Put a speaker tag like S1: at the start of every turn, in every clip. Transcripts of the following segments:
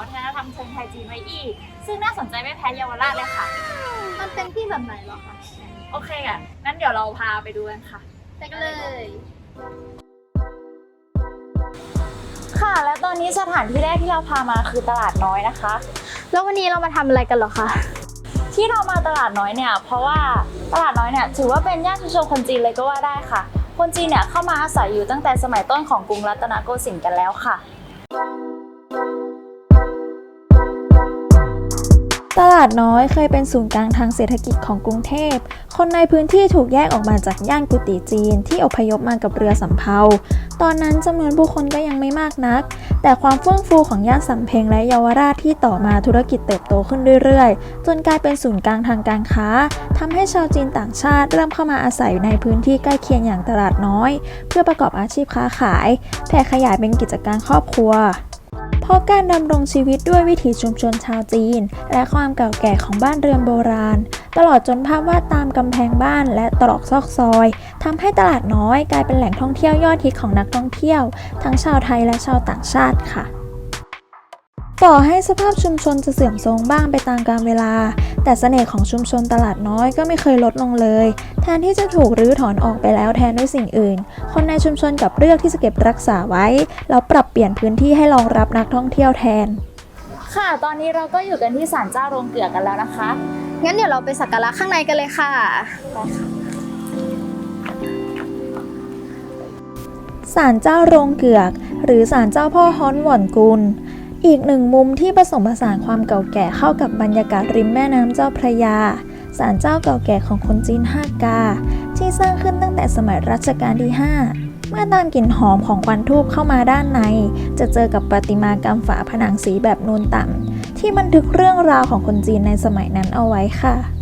S1: วัฒนธรรมเชิงไทยจีนไว้อีก ซึ่งน่าสนใจไม่แพ้เยาวราชเลยค่ะ
S2: มันเป็นที่แบบไหนเหรอคะ
S1: โอเคอะงั้นเดี๋ยวเราพาไปดูกันค่ะ
S2: ไปกันเลย
S1: ค่ะ และตอนนี้สถานที่แรกที่เราพามาคือตลาดน้อยนะคะ
S2: แล้ววันนี้เรามาทำอะไรกันเหรอคะ
S1: ที่เรามาตลาดน้อยเนี่ย เพราะว่าตลาดน้อยเนี่ยถือว่าเป็นย่านชุมชนคนจีนเลยก็ว่าได้ค่ะ คนจีนเนี่ยเข้ามาอาศัยอยู่ตั้งแต่สมัยต้นของกรุงรัตนโกสินทร์กันแล้วค่ะ
S3: ตลาดน้อยเคยเป็นศูนย์กลางทางเศรษฐกิจของกรุงเทพ คนในพื้นที่ถูกแยกออกมาจากย่านกุฏิจีนที่อพยพมากับเรือสำเภา ตอนนั้นจำนวนผู้คนก็ยังไม่มากนัก แต่ความเฟื่องฟูของย่านสำเพ็งและเยาวราชที่ต่อมาธุรกิจเติบโตขึ้นเรื่อยๆ จนกลายเป็นศูนย์กลางทางการค้าทำให้ชาวจีนต่างชาติเริ่มเข้ามาอาศัยอยู่ในพื้นที่ใกล้เคียงอย่างตลาดน้อย เพื่อประกอบอาชีพค้าขายแผ่ขยายเป็นกิจการครอบครัว เพราะการดำรงชีวิตด้วยวิถีชุมชนชาวจีน และความเก่าแก่ของบ้านเรือนโบราณ ตลอดจนภาพวาดตามกำแพงบ้านและตรอกซอกซอยทำให้ตลาดน้อยกลายเป็นแหล่งท่องเที่ยวยอดฮิตของนักท่องเที่ยว ทั้งชาวไทยและชาวต่างชาติค่ะต่อให้สภาพชุมชนจะเสื่อมโทรมบ้างไปตามกาลเวลา แต่เสน่ห์ของชุมชนตลาดน้อยก็ไม่เคยลดลงเลย แทนที่จะถูกรื้อถอนออกไปแล้วแทนด้วยสิ่งอื่น คนในชุมชนกลับเลือกที่จะเก็บรักษาไว้ แล้วปรับเปลี่ยนพื้นที่ให้รองรับนักท่องเที่ยวแทน
S1: ค่ะ ตอนนี้เราก็อยู่กันที่ศาลเจ้าโรงเกลือกันแล้วนะคะ
S2: งั้นเดี๋ยวเราไปสักการะข้างในกันเลยค่ะ
S3: ศาลเจ้าโรงเกือก หรือศาลเจ้าพ่อฮ้อนหว่อนกุล อีกหนึ่งมุมที่ผสมผสานความเก่าแก่เข้ากับบรรยากาศริมแม่น้ำเจ้าพระยา ศาลเจ้าเก่าแก่ของคนจีนฮากา ที่สร้างขึ้นตั้งแต่สมัยรัชกาลที่ 5 เมื่อตามกลิ่นหอมของควันทูบเข้ามาด้านใน จะเจอกับประติมากรรมฝาผนังสีแบบนูนต่ำที่บันทึกเรื่องราวของคนจีนในสมัยนั้นเอาไว้ค่ะ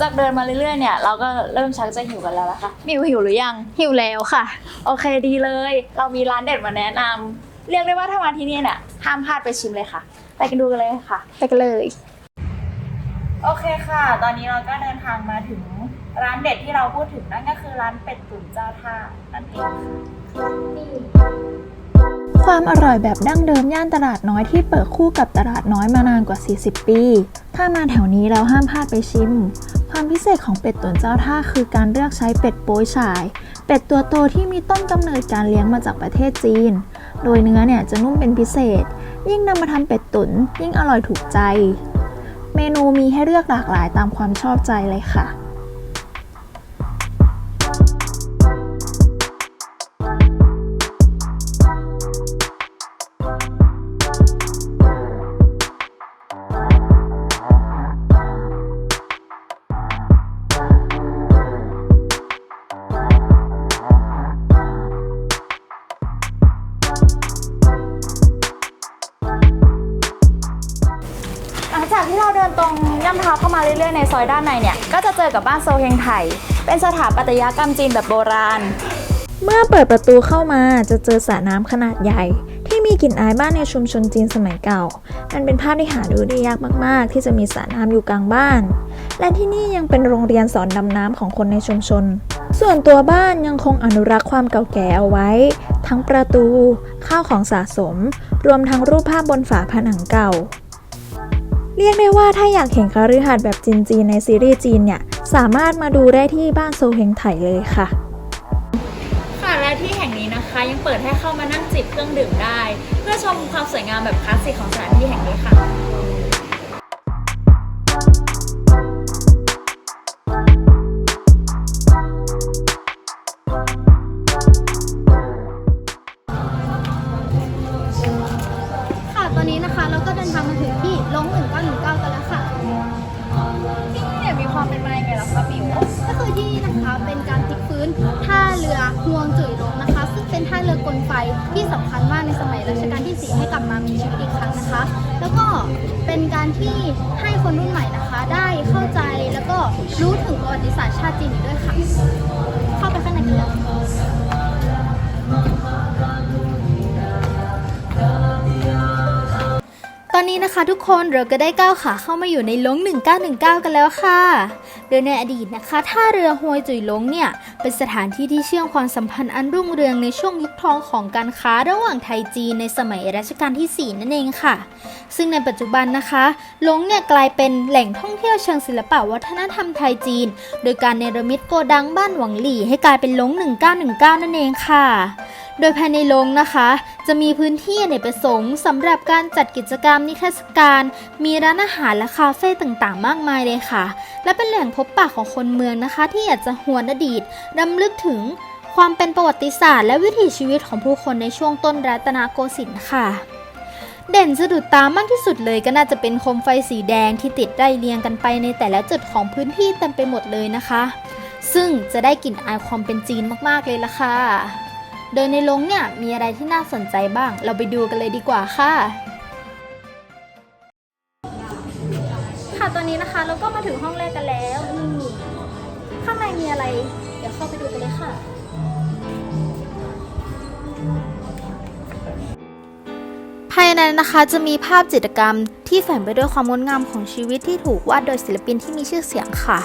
S1: จากเดินมาเรื่อยๆเนี่ยเราก็เริ่มชักจะหิวกันแล้วนะคะมิวหิวหรือยัง
S2: หิวแล้วค่ะ
S1: โอเคดีเลย เรามีร้านเด็ดมาแนะนำเรียกได้ว่าถ้ามาที่นี่เนี่ยห้ามพลาดไปชิมเลยค่ะ ไปกันดูกันเลยค่ะ
S2: ไปกันเลย
S1: โอเคค่ะ ตอนนี้เราก็เดินทางมาถึงร้านเด็ดที่เราพูดถึงนั่นก็คือร้านเป็ดตุ๋นเจ้าท่านั่นเองค่ะ
S3: ความอร่อยแบบดั้งเดิมย่านตลาดน้อยที่เปิดคู่กับตลาดน้อยมานานกว่า 40 ปี ถ้ามาแถวนี้แล้วห้ามพลาดไปชิม ความพิเศษของเป็ดตุ๋นเจ้าท่าคือการเลือกใช้เป็ดโป้ยฉาย เป็ดตัวโตที่มีต้นกำเนิดการเลี้ยงมาจากประเทศจีน โดยเนื้อเนี่ยจะนุ่มเป็นพิเศษ ยิ่งนำมาทำเป็ดตุ๋นยิ่งอร่อยถูกใจ เมนูมีให้เลือกหลากหลายตามความชอบใจเลยค่ะ
S1: ตรงย่ำเท้าเข้ามาเรื่อยๆในซอยด้านในเนี่ยก็จะเจอกับบ้านโซเฮงไถเป็นสถาปัตยกรรมจีนแบบโบราณ
S3: เมื่อเปิดประตูเข้ามาจะเจอสระน้ำขนาดใหญ่ ที่มีกลิ่นอายบ้านในชุมชนจีนสมัยเก่า มันเป็นภาพที่หาดูได้ยากมาก ๆ ที่จะมีสระน้ำอยู่กลางบ้าน และที่นี่ยังเป็นโรงเรียนสอนดำน้ำของคนในชุมชน ส่วนตัวบ้านยังคงอนุรักษ์ความเก่าแก่เอาไว้ ทั้งประตู ข้าวของสะสม รวมทั้งรูปภาพบนฝาผนังเก่า เรียกได้ว่าถ้าอยากเห็นคฤหาสน์แบบจีนๆในซีรีส์จีนเนี่ย สามารถมาดูได้ที่บ้านโซเฮงไถเลยค่ะ
S1: ค่ะและที่แห่งนี้นะคะยังเปิดให้เข้ามานั่งจิบเครื่องดื่มได้ เพื่อชมความสวยงามแบบคลาสสิกของสถานที่แห่งนี้ค่ะ
S2: ค่ะ ให้คนรุ่นใหม่นะคะ ได้เข้าใจแล้วก็รู้ถึงประวัติศาสตร์ชาติจีนอีกด้วยค่ะ ตอนนี้นะคะทุกคนเราก็ได้ก้าวขาเข้ามาอยู่ในลง 1919 กันแล้วค่ะ โดยในอดีตนะคะ ท่าเรือฮวยจุยลงเนี่ย เป็นสถานที่ที่เชื่อมความสัมพันธ์อันรุ่งเรืองในช่วงยุคทองของการค้าระหว่างไทยจีนในสมัยรัชกาลที่ 4 นั่นเองค่ะ ซึ่งในปัจจุบันนะคะลงเนี่ยกลายเป็นแหล่งท่องเที่ยวเชิงศิลปะวัฒนธรรมไทยจีน โดยการเนรมิตโกดังบ้านหวังหลี่ให้กลายเป็นลง 1919 นั่นเองค่ะ โดยภายในโรงนะคะ จะมีพื้นที่อเนกประสงค์สำหรับการจัดกิจกรรมนิทรรศการ มีร้านอาหารและคาเฟ่ต่างๆ มากมายเลยค่ะ และเป็นแหล่งพบปะของคนเมืองนะคะ ที่อยากจะหวนอดีตรำลึกถึงความเป็นประวัติศาสตร์ และวิถีชีวิตของผู้คนในช่วงต้นรัตนโกสินทร์ค่ะ เด่นสะดุดตามากที่สุดเลยก็น่าจะเป็นโคมไฟสีแดงที่ติดได้เรียงกันไปในแต่ละจุดของพื้นที่เต็มไปหมดเลยนะคะ ซึ่งจะได้กลิ่นอายความเป็นจีนมากๆเลยล่ะค่ะ โดยในโรงเนี่ยมีอะไรที่น่าสนใจบ้าง เราไปดูกันเลยดีกว่าค่ะ ค่ะตอนนี้นะคะเราก็มาถึงห้องแรกกันแล้วนี่ข้างในมีอะไร เดี๋ยวเข้าไปดูกันเลยค่ะ ภายในนะคะจะมีภาพจิตรกรรมที่แฝงไปด้วยความงดงามของชีวิตที่ถูกวาดโดยศิลปินที่มีชื่อเสียงค่ะ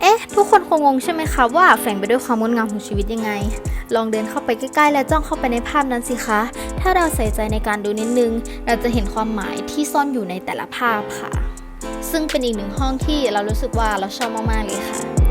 S2: เอ๊ะ ทุกคนคงงงใช่ไหมคะว่าแฝงไปด้วยความงดงามของชีวิตยังไง ลองเดินเข้าไปใกล้ๆ และจ้องเข้าไปในภาพนั้นสิคะ ถ้าเราใส่ใจในการดูนิดนึง เราจะเห็นความหมายที่ซ่อนอยู่ในแต่ละภาพค่ะ ซึ่งเป็นอีกหนึ่งห้องที่เรารู้สึกว่าเราชอบมากๆเลยค่ะ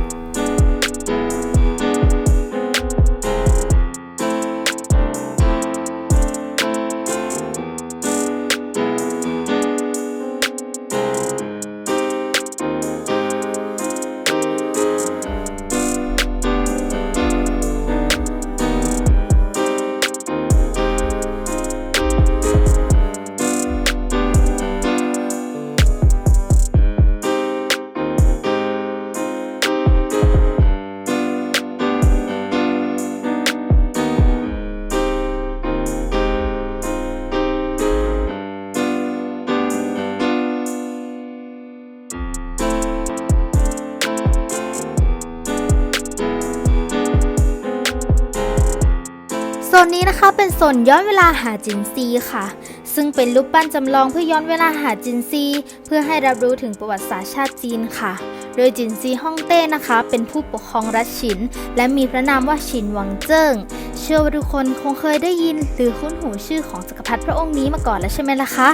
S2: นนี้นะคะเป็นโซนย้อนเวลาหาจินซีค่ะ ซึ่งเป็นรูปปั้นจำลองเพื่อย้อนเวลาหาจินซี เพื่อให้รับรู้ถึงประวัติศาสตร์ชาติจีนค่ะ โดยจินซีฮ่องเต้นะคะ เป็นผู้ปกครองรัฐฉิน และมีพระนามว่าฉินหวังเจิ้ง เชื่อว่าทุกคนคงเคยได้ยินหรือคุ้นหูชื่อของจักรพรรดิพระองค์นี้มาก่อนแล้วใช่ไหมล่ะคะ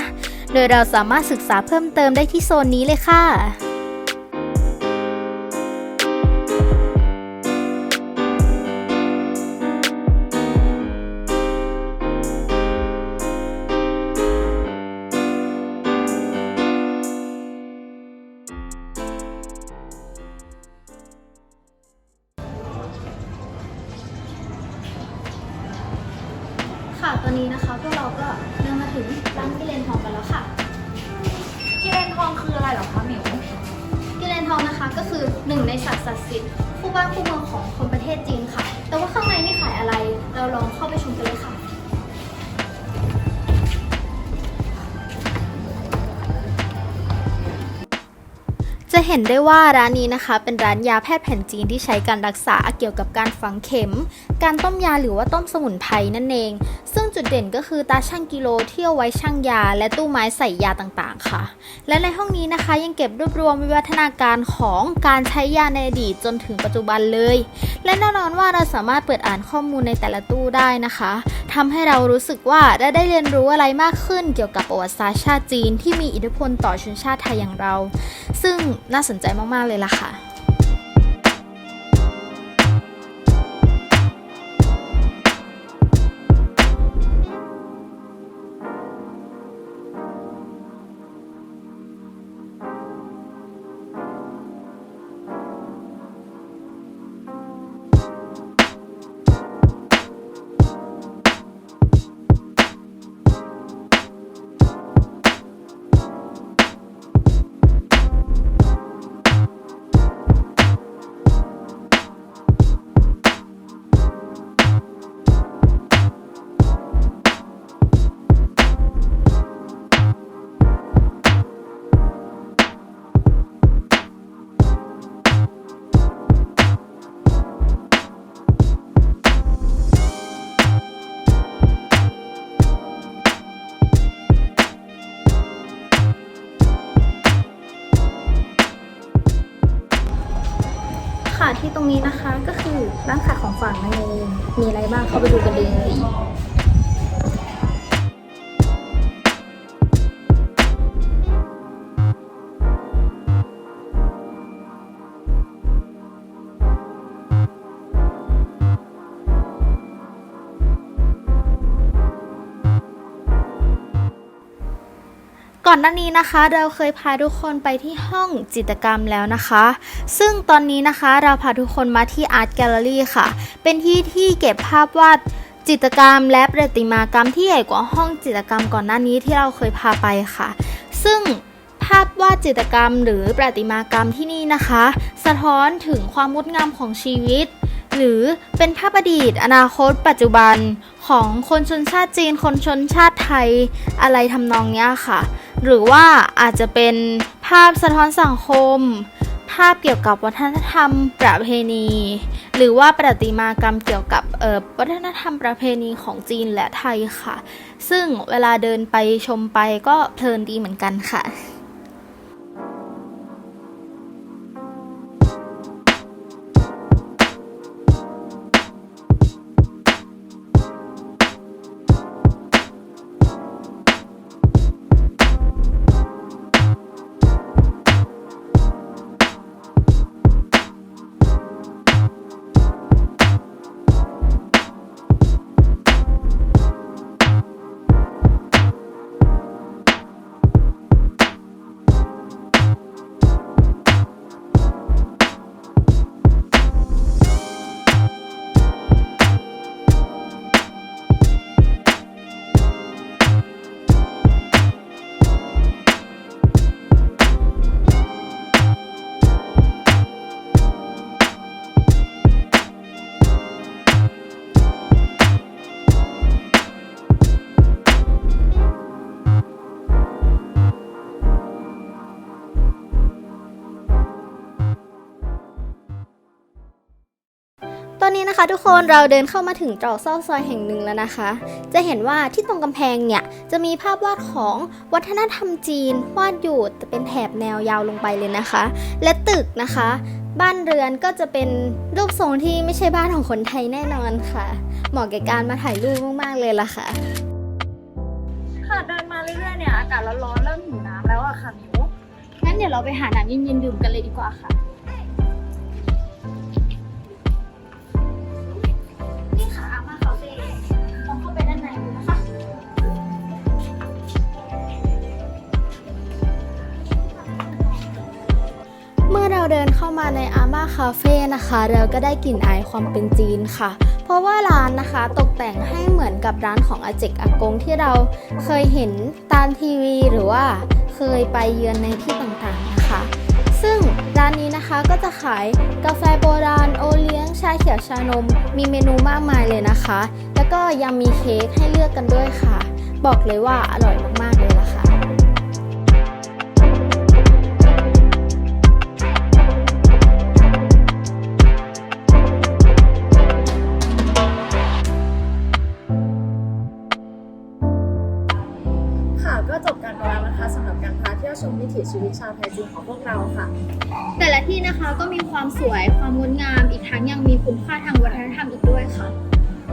S2: โดยเราสามารถศึกษาเพิ่มเติมได้ที่โซนนี้เลยค่ะ ค่ะ ตอนนี้นะคะพวกเราก็เดินมาถึงร้านกิเลนทองกันแล้วค่ะ
S1: กิเลนทองคืออะไรเหรอคะหมิว
S2: กิเลนทองนะคะก็คือหนึ่งในสัตว์ศักดิ์สิทธิ์คู่บ้านคู่เมืองของคนประเทศจีนค่ะ แต่ว่าข้างในนี่ขายอะไร เราลองเข้าไปชมกันเลยค่ะ เห็นได้ว่าร้านนี้นะคะ เป็นร้านยาแพทย์แผนจีนที่ใช้การรักษาเกี่ยวกับการฝังเข็ม การต้มยาหรือว่าต้มสมุนไพรนั่นเอง ซึ่งจุดเด่นก็คือตาช่างกิโลที่เอาไว้ช่างยา และตู้ไม้ใส่ยาต่างๆ ค่ะ และในห้องนี้นะคะยังเก็บรวบรวมวิวัฒนาการของการใช้ยาในอดีตจนถึงปัจจุบันเลย และแน่นอนว่าเราสามารถเปิดอ่านข้อมูลในแต่ละตู้ได้นะคะทำให้เรารู้สึกว่าได้ได้เรียนรู้อะไรมากขึ้น เกี่ยวกับประวัติศาสตร์ชาติจีน ที่มีอิทธิพลต่อชนชาติไทยอย่างเรา ซึ่งน่าสนใจมาก ๆ เลยล่ะค่ะ ค่ะที่ตรงนี้นะคะก็คือร้านขายของฝากนั่นเองมีอะไรบ้างเข้าไปดูกันเลย อนหน้านี้นะคะ เราเคยพาทุกคนไปที่ห้องจิตรกรรมแล้วนะคะ ซึ่งตอนนี้นะคะเราพาทุกคนมาที่ Art Gallery ค่ะ เป็นที่ที่เก็บภาพวาดจิตรกรรมและประติมากรรมที่ใหญ่กว่าห้องจิตรกรรมก่อนหน้านี้ที่เราเคยพาไปค่ะ ซึ่งภาพวาดจิตรกรรมหรือประติมากรรมที่นี่นะคะ สะท้อนถึงความงดงามของชีวิต หรือเป็นภาพอดีต อนาคต ปัจจุบันของคนชนชาติจีน คนชนชาติไทยอะไรทำนองเนี้ยค่ะ หรือว่าอาจจะเป็นภาพสะท้อนสังคม ภาพเกี่ยวกับวัฒนธรรมประเพณี หรือว่าประติมากรรมเกี่ยวกับเอ่อวัฒนธรรมประเพณีของจีนและไทยค่ะ ซึ่งเวลาเดินไปชมไปก็เพลินดีเหมือนกันค่ะ นี้นะคะ ทุกคนเราเดินเข้ามาถึงตรอกซอกซอยแห่งหนึ่งแล้วนะคะ จะเห็นว่าที่ตรงกำแพงเนี่ยจะมีภาพวาดของวัฒนธรรมจีนวาดอยู่แต่เป็นแถบแนวยาวลงไปเลยนะคะ และตึกนะคะ บ้านเรือนก็จะเป็นรูปทรงที่ไม่ใช่บ้านของคนไทยแน่นอนค่ะ เหมาะแก่การมาถ่ายรูปมากๆเลยล่ะค่ะ
S1: ค่ะเดินมาเรื่อยๆเนี่ยอากาศร้อนๆเริ่มหิวน้ำแล้วอะค่ะมิว
S2: งั้นเดี๋ยวเราไปหาน้ำเย็นๆดื่มกันเลยดีกว่าค่ะ คาเฟ่นะคะเราก็ได้กลิ่นอายความเป็นจีนค่ะ เพราะว่าร้านนะคะตกแต่งให้เหมือนกับร้านของอาเจกอากงที่เราเคยเห็นตามทีวีหรือว่าเคยไปเยือนในที่ต่างๆนะคะ ซึ่งร้านนี้นะคะก็จะขายกาแฟโบราณโอเลี้ยงชาเขียวชานม มีเมนูมากมายเลยนะคะ แล้วก็ยังมีเค้กให้เลือกกันด้วยค่ะ บอกเลยว่าอร่อยมากๆา
S4: วไทยจีนของพวกเราค่ะ
S2: แต่ละที่นะคะก็มีความสวยความงดงามอีกทั้งยังมีคุณค่าทางวัฒนธรรมอีกด้วยค่ะ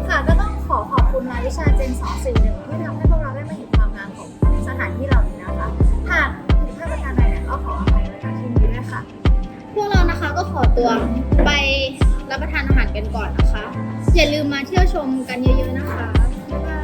S4: ค่ะก็ต้องขอขอบคุณนายวิชาเจน241ที่ทำให้พวกเราได้มาเห็นความงามของสถานที่เหล่านี้นะคะหากผิดพลาดประการใดเนี่ยก็ขออภัยในการที่นี้ด้วยค่ะ
S2: พวกเรานะคะก็ขอตัวไปรับประทานอาหารกันก่อนนะคะ อย่าลืมมาเที่ยวชมกันเยอะๆนะคะบ๊ายบาย